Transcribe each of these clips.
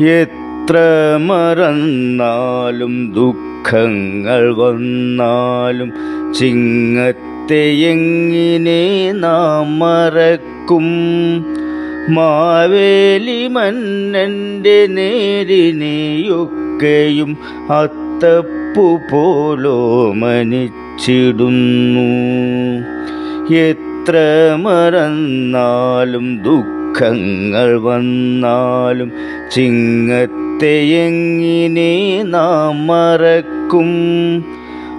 എത്ര മറന്നാലും ദുഃഖങ്ങൾ വന്നാലും ചിങ്ങത്തെ എങ്ങിനെ നാം മറക്കും? മാവേലി മന്നന്റെ നേരിനെയൊക്കെയും അത്തപ്പു പോലോ മനിച്ചിടുന്നു. എത്ര മറന്നാലും ദുഃഖങ്ങൾ വന്നാലും ചിങ്ങത്തെ എങ്ങിനെ നാം മറക്കും?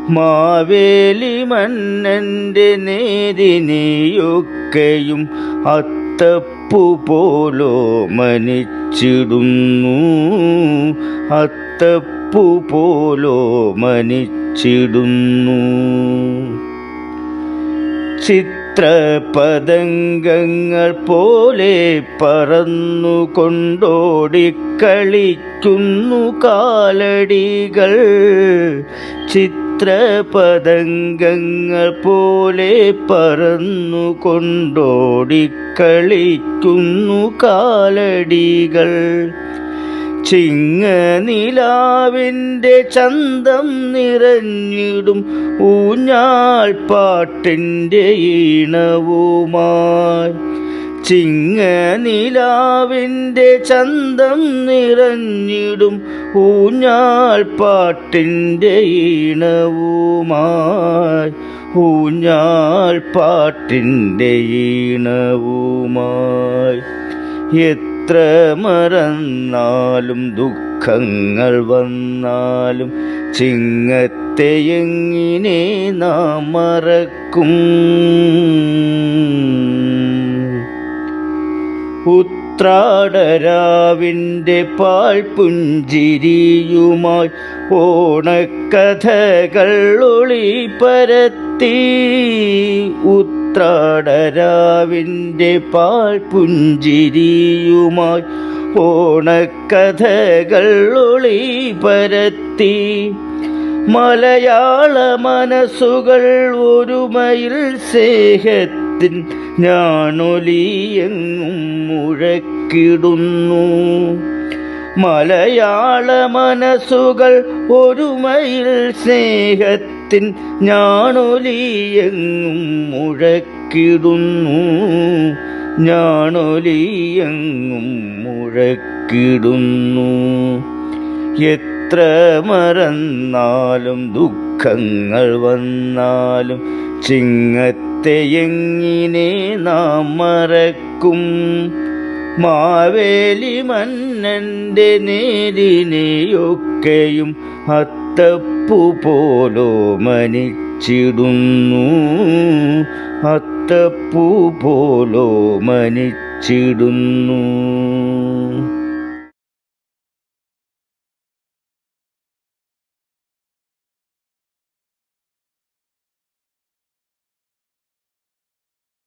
മാവേലി മന്നന്റെ നേരിനെയൊക്കെയും അത്തപ്പു പോലോ മനിച്ചിടുന്നു. അത്തപ്പു പോലോ മനിച്ചിടുന്നു. ചിത്രപതംഗങ്ങൾ പോലെ പറന്നുകൊണ്ടോടിക്കളിക്കുന്നു കാലടികൾ. ചിത്രപതംഗങ്ങൾ പോലെ പറന്നുകൊണ്ടോടിക്കളിക്കുന്നു കാലടികൾ. ചിങ്ങനിലാവിന്റെ ചന്തം നിറഞ്ഞിടും ഊഞ്ഞാൾ പാട്ടിന്റെ ഈണവുമായി. ചിങ്ങ നിലാവിന്റെ ചന്തം നിറഞ്ഞിടും ഊഞ്ഞാൾ പാട്ടിന്റെ ഈണവുമായി. ഊഞ്ഞാൾ പാട്ടിന്റെ ഈണവുമായി. എത്ര മറന്നാലും ദുഃഖങ്ങൾ വന്നാലും ചിങ്ങത്തെ എങ്ങിനെ നാം മറക്കും. ഉത്രാടരാവിന്റെ പാൽപുഞ്ചിരിയുമായി ഓണക്കഥകൾ ഒളി പരത്തി ഉത്രാടരാവിന്റെ പാൽ പുഞ്ചിരിയുമായി ഓണക്കഥകൾ ഒളി പരത്തി. മലയാള മനസ്സുകൾ ഒരുമയിൽ സ്നേഹത്തിൻ ഞാനൊലിയെങ്ങും മുഴക്കിടുന്നു. മലയാള മനസ്സുകൾ ഒരുമയിൽ സ്നേഹത്തിൻ ഞാണൊലിയെങ്ങും മുഴക്കിടുന്നു. ഞാണൊലിയെങ്ങും മുഴക്കിടുന്നു. എത്ര മറന്നാലും ദുഃഖങ്ങൾ വന്നാലും ചിങ്ങത്തെ എങ്ങിനെ നാം മറക്കും? മാവേലി മന്നന്റെ നേരിനെയൊക്കെയും അത്തപ്പു മനിച്ചിടുന്നു. അത്തപ്പു മനിച്ചിടുന്നു.